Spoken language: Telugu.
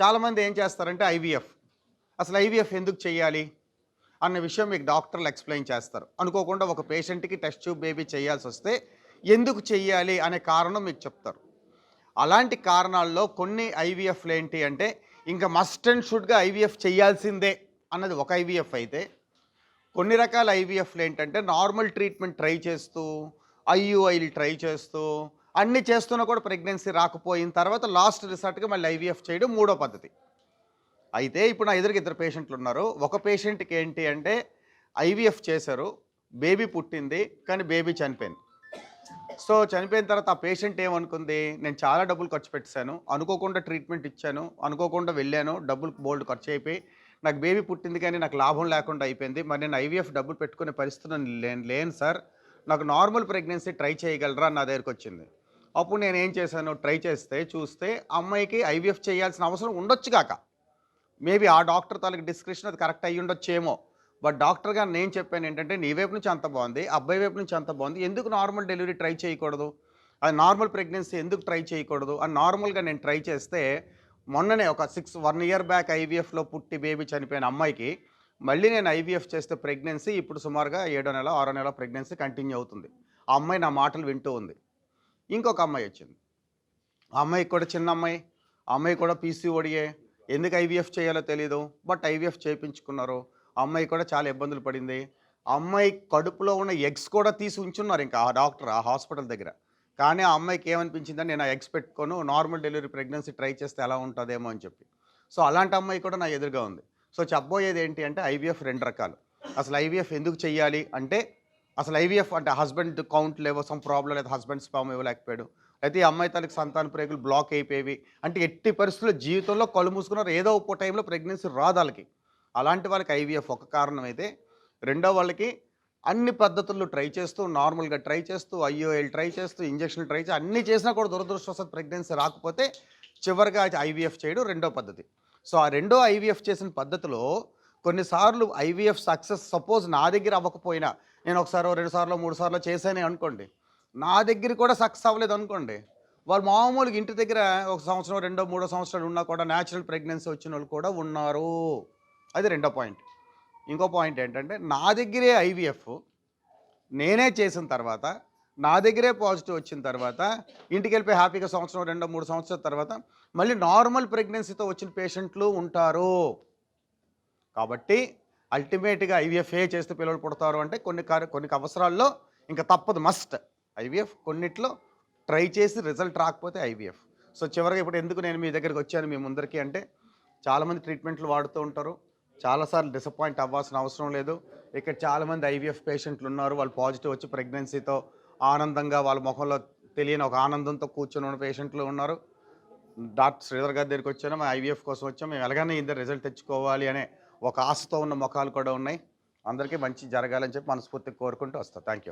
చాలామంది ఏం చేస్తారంటే ఐవీఎఫ్. అసలు ఐవీఎఫ్ ఎందుకు చేయాలి అన్న విషయం మీకు డాక్టర్లు ఎక్స్ప్లెయిన్ చేస్తారు. అనుకోకుండా ఒక పేషెంట్కి టెస్ట్ ట్యూబ్ బేబీ చేయాల్సి వస్తే ఎందుకు చెయ్యాలి అనే కారణం మీకు చెప్తారు. అలాంటి కారణాల్లో కొన్ని ఐవీఎఫ్లు ఏంటి అంటే ఇంకా మస్ట్ అండ్ షుడ్గా ఐవీఎఫ్ చేయాల్సిందే అన్నది ఒక ఐవీఎఫ్ అయితే కొన్ని రకాల ఐవీఎఫ్లు ఏంటంటే నార్మల్ ట్రీట్మెంట్ ట్రై చేస్తూ ఐయుఐలు ట్రై చేస్తూ అన్ని చేస్తున్నా కూడా ప్రెగ్నెన్సీ రాకపోయిన తర్వాత లాస్ట్ రిసార్ట్గా మళ్ళీ ఐవీఎఫ్ చేయడం మూడో పద్ధతి. అయితే ఇప్పుడు నా ఎదురుకి ఇద్దరు పేషెంట్లు ఉన్నారు. ఒక పేషెంట్కి ఏంటి అంటే ఐవీఎఫ్ చేశారు బేబీ పుట్టింది కానీ బేబీ చనిపోయింది. సో చనిపోయిన తర్వాత ఆ పేషెంట్ ఏమనుకుంది? నేను చాలా డబ్బులు ఖర్చు పెట్టాను అనుకోకుండా ట్రీట్మెంట్ ఇచ్చాను అనుకోకుండా వెళ్ళాను డబ్బులు బోల్డ్ ఖర్చు అయిపోయి నాకు బేబీ పుట్టింది కానీ నాకు లాభం లేకుండా అయిపోయింది. మరి నేను ఐవీఎఫ్ డబ్బులు పెట్టుకునే పరిస్థితి నేను లేను లేను సార్. నాకు నార్మల్ ప్రెగ్నెన్సీ ట్రై చేయగలరా? నా దగ్గరికి వచ్చింది. అప్పుడు నేను ఏం చేశాను? ట్రై చేస్తే చూస్తే అమ్మాయికి ఐవీఎఫ్ చేయాల్సిన అవసరం ఉండొచ్చు కాక మేబీ ఆ డాక్టర్ తాలూకు డిస్క్రిప్షన్ అది కరెక్ట్ అయ్యి ఉండొచ్చేమో. బట్ డాక్టర్ గారు నేను చెప్పాను ఏంటంటే నీ వైపు నుంచి అంత బాగుంది అబ్బాయి వైపు నుంచి అంత బాగుంది ఎందుకు నార్మల్ డెలివరీ ట్రై చేయకూడదు? అది నార్మల్ ప్రెగ్నెన్సీ ఎందుకు ట్రై చేయకూడదు? అని నార్మల్గా నేను ట్రై చేస్తే మొన్ననే ఒక సిక్స్ వన్ ఇయర్ బ్యాక్ ఐవీఎఫ్లో పుట్టి బేబీ చనిపోయిన అమ్మాయికి మళ్ళీ నేను ఐవీఎఫ్ చేస్తే ప్రెగ్నెన్సీ ఇప్పుడు సుమారుగా ఏడో నెల ఆరో నెల ప్రెగ్నెన్సీ కంటిన్యూ అవుతుంది. ఆ అమ్మాయి నా మాటలు వింటూ ఉంది. ఇంకొక అమ్మాయి వచ్చింది. ఆ అమ్మాయికి కూడా చిన్న అమ్మాయి. ఆ అమ్మాయి కూడా పీసీఓడియే ఎందుకు ఐవీఎఫ్ చేయాలో తెలియదు బట్ ఐవీఎఫ్ చేయించుకున్నారు. ఆ అమ్మాయి కూడా చాలా ఇబ్బందులు పడింది. ఆ అమ్మాయి కడుపులో ఉన్న ఎగ్స్ కూడా తీసి ఉంచున్నారు ఇంకా ఆ డాక్టర్ ఆ హాస్పిటల్ దగ్గర. కానీ ఆ అమ్మాయికి ఏమనిపించిందని నేను ఆ ఎగ్స్ పెట్టుకోను నార్మల్ డెలివరీ ప్రెగ్నెన్సీ ట్రై చేస్తే ఎలా ఉంటుందేమో అని చెప్పి. సో అలాంటి అమ్మాయి కూడా నా ఎదురుగా ఉంది. సో చెప్పబోయేది ఏంటి అంటే ఐవీఎఫ్ రెండు రకాలు. అసలు ఐవీఎఫ్ ఎందుకు చేయాలి అంటే అసలు ఐవీఎఫ్ అంటే హస్బెండ్ కౌంట్ లేవో సమ్ ప్రాబ్లం లేదా హస్బెండ్ స్పామ్ ఇవ్వలేకపోయాడు అయితే ఈ అమ్మాయి తనకి సంతాన ప్రేగులు బ్లాక్ అయిపోయేవి. అంటే ఎట్టి పరిస్థితుల్లో జీవితంలో కళ్ళు మూసుకున్నారు. ఏదో ఒక టైంలో ప్రెగ్నెన్సీ రాదు వాళ్ళకి. అలాంటి వాళ్ళకి ఐవీఎఫ్ ఒక కారణం అయితే రెండో వాళ్ళకి అన్ని పద్ధతుల్లో ట్రై చేస్తూ నార్మల్గా ట్రై చేస్తూ ఐఓఎల్ ట్రై చేస్తూ ఇంజక్షన్ ట్రై చేస్తూ అన్నీ చేసినా కూడా దురదృష్టవశాత్ ప్రెగ్నెన్సీ రాకపోతే చివరిగా ఐవీఎఫ్ చేయడం రెండో పద్ధతి. సో ఆ రెండో ఐవీఎఫ్ చేసిన పద్ధతిలో కొన్నిసార్లు ఐవీఎఫ్ సక్సెస్ సపోజ్ నా దగ్గర అవ్వకపోయినా నేను ఒకసారో రెండు సార్లు మూడు సార్లు చేశానే అనుకోండి. నా దగ్గర కూడా సక్సెస్ అవ్వలేదు అనుకోండి. వాళ్ళు మామూలుగా ఇంటి దగ్గర ఒక సంవత్సరం రెండో మూడో సంవత్సరాలు ఉన్నా కూడా న్యాచురల్ ప్రెగ్నెన్సీ వచ్చిన వాళ్ళు కూడా ఉన్నారు. అది రెండో పాయింట్ ఇంకో పాయింట్ ఏంటంటే నా దగ్గరే ఐవీఎఫ్ నేనే చేసిన తర్వాత నా దగ్గరే పాజిటివ్ వచ్చిన తర్వాత ఇంటికి వెళ్ళిపోయి హ్యాపీగా సంవత్సరం రెండో మూడు సంవత్సరాల తర్వాత మళ్ళీ నార్మల్ ప్రెగ్నెన్సీతో వచ్చిన పేషెంట్లు ఉంటారు. కాబట్టి అల్టిమేట్గా ఐవీఎఫ్ఏ చేస్తే పిల్లలు పుడతారు అంటే కొన్ని కొన్ని అవసరాల్లో ఇంకా తప్పదు మస్ట్ ఐవీఎఫ్ కొన్నిట్లో ట్రై చేసి రిజల్ట్ రాకపోతే ఐవీఎఫ్. సో చివరిగా ఇప్పుడు ఎందుకు నేను మీ దగ్గరికి వచ్చాను మీ ముందరికి అంటే చాలామంది ట్రీట్మెంట్లు వాడుతూ ఉంటారు. చాలాసార్లు డిసప్పాయింట్ అవ్వాల్సిన అవసరం లేదు. ఇక్కడ చాలామంది ఐవీఎఫ్ పేషెంట్లు ఉన్నారు. వాళ్ళు పాజిటివ్ వచ్చి ప్రెగ్నెన్సీతో ఆనందంగా వాళ్ళ ముఖంలో తెలియని ఒక ఆనందంతో కూర్చొని ఉన్న పేషెంట్లు ఉన్నారు. డాక్టర్ శ్రీధర్ గారి దగ్గరికి వచ్చాను. మేము ఐవీఎఫ్ కోసం వచ్చాము మేము ఎలాగైనా ఇద్దరు రిజల్ట్ తెచ్చుకోవాలి అనే ఒక ఆశతో ఉన్న ముఖాలు కూడా ఉన్నాయి. అందరికీ మంచి జరగాలని చెప్పి మనస్ఫూర్తిగా కోరుకుంటూ వస్తాను థ్యాంక్ యూ